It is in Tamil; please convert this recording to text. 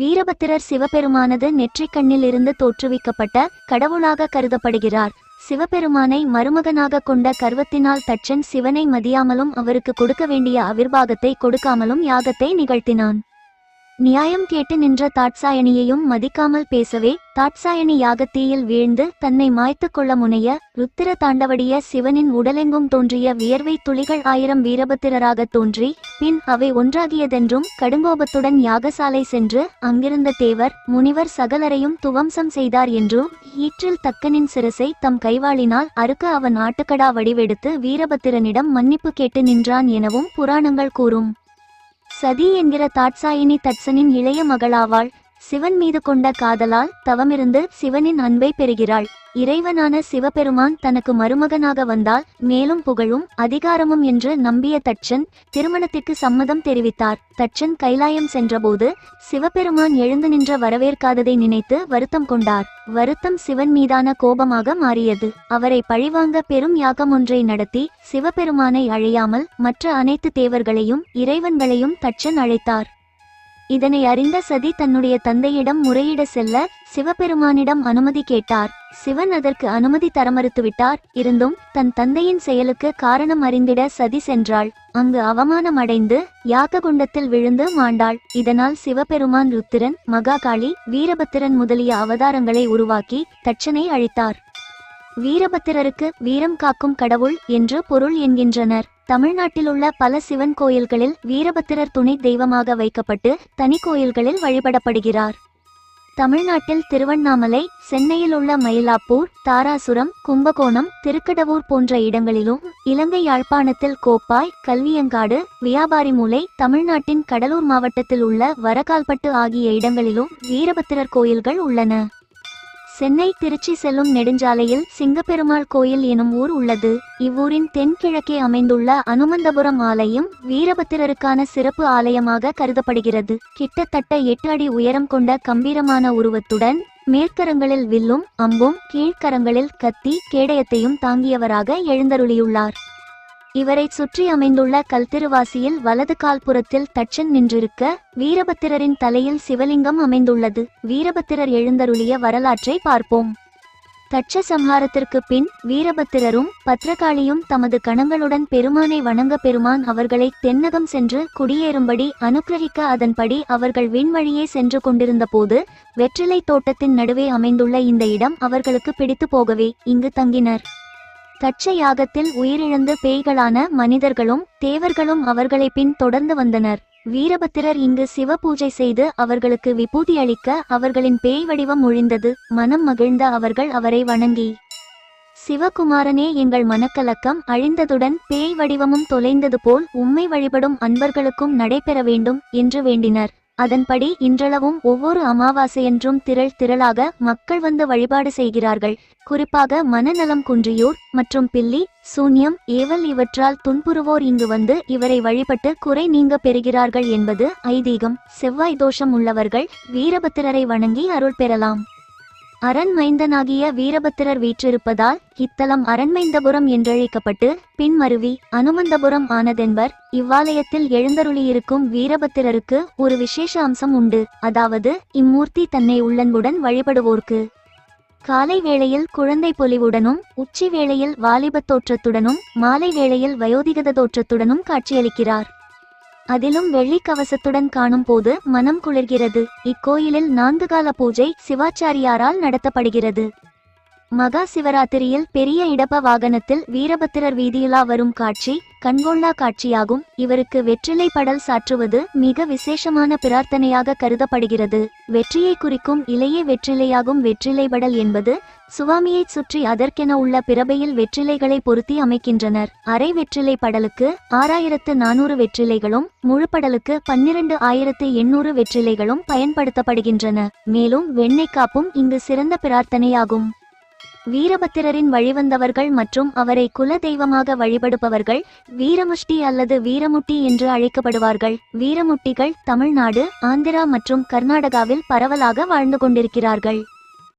வீரபத்திரர் சிவபெருமானது நெற்றிக் கண்ணில் இருந்து தோற்றுவிக்கப்பட்ட கடவுளாக கருதப்படுகிறார். சிவபெருமானை மருமகனாக கொண்ட கர்வத்தினால் தச்சன் சிவனை மதியாமலும் அவருக்கு கொடுக்க வேண்டிய அவிர்வாகத்தை கொடுக்காமலும் யாகத்தை நிகழ்த்தினான். நியாயம் கேட்டு நின்ற தாட்சாயணியையும் மதிக்காமல் பேசவே தாட்சாயணி யாகத்தீயில் வீழ்ந்து தன்னை மாய்த்து கொள்ள முனைய ருத்திர தாண்டவடிய சிவனின் உடலெங்கும் தோன்றிய வியர்வை துளிகள் ஆயிரம் வீரபத்திரராக தோன்றி பின் அவை ஒன்றாகியதென்றும் கடுங்கோபத்துடன் யாகசாலை சென்று அங்கிருந்த தேவர் முனிவர் சகலரையும் துவம்சம் செய்தார் என்றும் ஈற்றில் தக்கனின் சிரசை தம் கைவாளினால் அறுக்க அவன் ஆட்டுக்கடா வடிவெடுத்து வீரபத்திரனிடம் மன்னிப்பு கேட்டு நின்றான் எனவும் புராணங்கள் கூறும். சதி என்கிற தாட்சாயினி தட்சனின் இளைய மகளாவாள் சிவன் மீது கொண்ட காதலால் தவமிருந்து சிவனின் அன்பை பெறுகிறாள். இறைவனான சிவபெருமான் தனக்கு மருமகனாக வந்தால் மேலும் புகழும் அதிகாரமும் என்று நம்பிய தட்சன் திருமணத்திற்கு சம்மதம் தெரிவித்தார். தட்சன் கைலாயம் சென்றபோது சிவபெருமான் எழுந்து நின்ற வரவேற்காததை நினைத்து வருத்தம் கொண்டார். வருத்தம் சிவன் மீதான கோபமாக மாறியது. அவரை பழிவாங்க பெரும் யாகம் ஒன்றை நடத்தி சிவபெருமானை அழையாமல் மற்ற அனைத்து தேவர்களையும் இறைவன்களையும் தட்சன் அழைத்தார். இதனை அறிந்த சதி தன்னுடைய தந்தையிடம் முறையிட செல்ல சிவபெருமானிடம் அனுமதி கேட்டார். சிவன் அதற்கு அனுமதி தர மறுத்துவிட்டார். இருந்தும் தன் தந்தையின் செயலுக்கு காரணம் அறிந்திட சதி சென்றாள். அங்கு அவமானம் அடைந்து யாக குண்டத்தில் விழுந்து மாண்டாள். இதனால் சிவபெருமான் ருத்திரன் மகாகாளி வீரபத்திரன் முதலிய அவதாரங்களை உருவாக்கி தட்சனை அழித்தார் வீரபத்திரருக்கு வீரம் காக்கும் கடவுள் என்று பொருள் என்கின்றனர். தமிழ்நாட்டிலுள்ள பல சிவன் கோயில்களில் வீரபத்திரர் துணை தெய்வமாக வைக்கப்பட்டு தனி கோயில்களில் வழிபடப்படுகிறார். தமிழ்நாட்டில் திருவண்ணாமலை சென்னையில் உள்ள மயிலாப்பூர் தாராசுரம் கும்பகோணம் திருக்கடவூர் போன்ற இடங்களிலும் இலங்கை யாழ்ப்பாணத்தில் கோப்பாய் கல்வியங்காடு வியாபாரிமூலை தமிழ்நாட்டின் கடலூர் மாவட்டத்தில் உள்ள வரகால்பட்டு ஆகிய இடங்களிலும் வீரபத்திரர் கோயில்கள் உள்ளன. சென்னை திருச்சி செல்லும் நெடுஞ்சாலையில் சிங்கப்பெருமாள் கோயில் எனும் ஊர் உள்ளது. இவ்வூரின் தென்கிழக்கே அமைந்துள்ள அனுமந்தபுரம் ஆலயம் வீரபத்திரருக்கான சிறப்பு ஆலயமாக கருதப்படுகிறது. கிட்டத்தட்ட எட்டு அடி உயரம் கொண்ட கம்பீரமான உருவத்துடன் மேற்கரங்களில் வில்லும் அம்பும் கீழ்க்கரங்களில் கத்தி கேடயத்தையும் தாங்கியவராக எழுந்தருளியுள்ளார். இவரைச் சுற்றி அமைந்துள்ள கல்திருவாசியில் வலது கால்புறத்தில் தச்சன் நின்றிருக்க வீரபத்திரரின் தலையில் சிவலிங்கம் அமைந்துள்ளது. வீரபத்திரர் எழுந்தருளிய வரலாற்றை பார்ப்போம். தட்ச சம்ஹாரத்திற்கு பின் வீரபத்திரரும் பத்ரகாளியும் தமது கணங்களுடன் பெருமானை வணங்க பெருமான் அவர்களை தென்னகம் சென்று குடியேறும்படி அனுக்கிரகிக்க அதன்படி அவர்கள் விண்வழியே சென்று கொண்டிருந்த போது வெற்றிலை தோட்டத்தின் நடுவே அமைந்துள்ள இந்த இடம் அவர்களுக்கு பிடித்து போகவே இங்கு தங்கினர். கச்சையாகத்தில் உயிரிழந்த பேய்களான மனிதர்களும் தேவர்களும் அவர்களை பின் தொடர்ந்து வந்தனர். வீரபத்திரர் இங்கு சிவ பூஜை செய்து அவர்களுக்கு விபூதி அளிக்க அவர்களின் பேய் வடிவம் ஒழிந்தது. மனம் மகிழ்ந்த அவர்கள் அவரை வணங்கி சிவகுமாரனே எங்கள் மனக்கலக்கம் அழிந்ததுடன் பேய் வடிவமும் தொலைந்தது போல் உம்மை வழிபடும் அன்பர்களுக்கும் நடைபெற வேண்டும் என்று வேண்டினர். அதன்படி இன்றளவும் ஒவ்வொரு அமாவாசையன்றும் திரள் திரளாக மக்கள் வந்து வழிபாடு செய்கிறார்கள். குறிப்பாக மனநலம் குன்றியோர் மற்றும் பில்லி சூன்யம் ஏவல் இவற்றால் துன்புறுவோர் இங்கு வந்து இவரை வழிபட்டு குறை நீங்க பெறுகிறார்கள் என்பது ஐதீகம். செவ்வாய் தோஷம் உள்ளவர்கள் வீரபத்திரரை வணங்கி அருள் பெறலாம். அரண்மைந்தனாகிய வீரபத்திரர் வீற்றிருப்பதால் இத்தலம் அரண்மைந்தபுரம் என்றழைக்கப்பட்டு பின்மருவி அனுமந்தபுரம் ஆனதென்பர் இவ்வாலயத்தில் எழுந்தருளியிருக்கும் வீரபத்திரருக்கு ஒரு விசேஷ அம்சம் உண்டு. அதாவது இம்மூர்த்தி தன்னை உள்ளன்புடன் வழிபடுவோர்க்கு. காலை வேளையில் குழந்தை பொலிவுடனும் உச்சி வேளையில் வாலிபத் தோற்றத்துடனும் மாலை வேளையில் வயோதிகத தோற்றத்துடனும் காட்சியளிக்கிறார். அதிலும் வெள்ளி கவசத்துடன் காணும் போது மனம் குளிர்கிறது. இக்கோயிலில் நான்கு கால பூஜை சிவாச்சாரியாரால் நடத்தப்படுகிறது. மகா சிவராத்திரியில் பெரிய இடப்ப வாகனத்தில் வீரபத்திரர் வீதியிலா வரும் காட்சி கண்கொள்ளா காட்சியாகும். இவருக்கு வெற்றிலை படல் சாற்றுவது மிக விசேஷமான பிரார்த்தனையாக கருதப்படுகிறது. வெற்றியை குறிக்கும் இலையே வெற்றிலையாகும் வெற்றிலை படல் என்பது சுவாமியைச் சுற்றி அதற்கென உள்ள பிறபையில் வெற்றிலைகளை பொருத்தி அமைக்கின்றனர். அரை வெற்றிலை படலுக்கு ஆறாயிரத்து நானூறு வெற்றிலைகளும் முழு படலுக்கு பன்னிரண்டு ஆயிரத்து எண்ணூறு வெற்றிலைகளும் பயன்படுத்தப்படுகின்றன. மேலும் வெண்ணெய் காப்பும் இங்கு சிறந்த பிரார்த்தனையாகும். வீரபத்திரரின் வழிவந்தவர்கள் மற்றும் அவரை குல தெய்வமாக வழிபடுபவர்கள் வீரமுஷ்டி அல்லது வீரமுட்டி என்று அழைக்கப்படுவார்கள். வீரமுட்டிகள் தமிழ்நாடு ஆந்திரா மற்றும் கர்நாடகாவில் பரவலாக வாழ்ந்து கொண்டிருக்கிறார்கள்.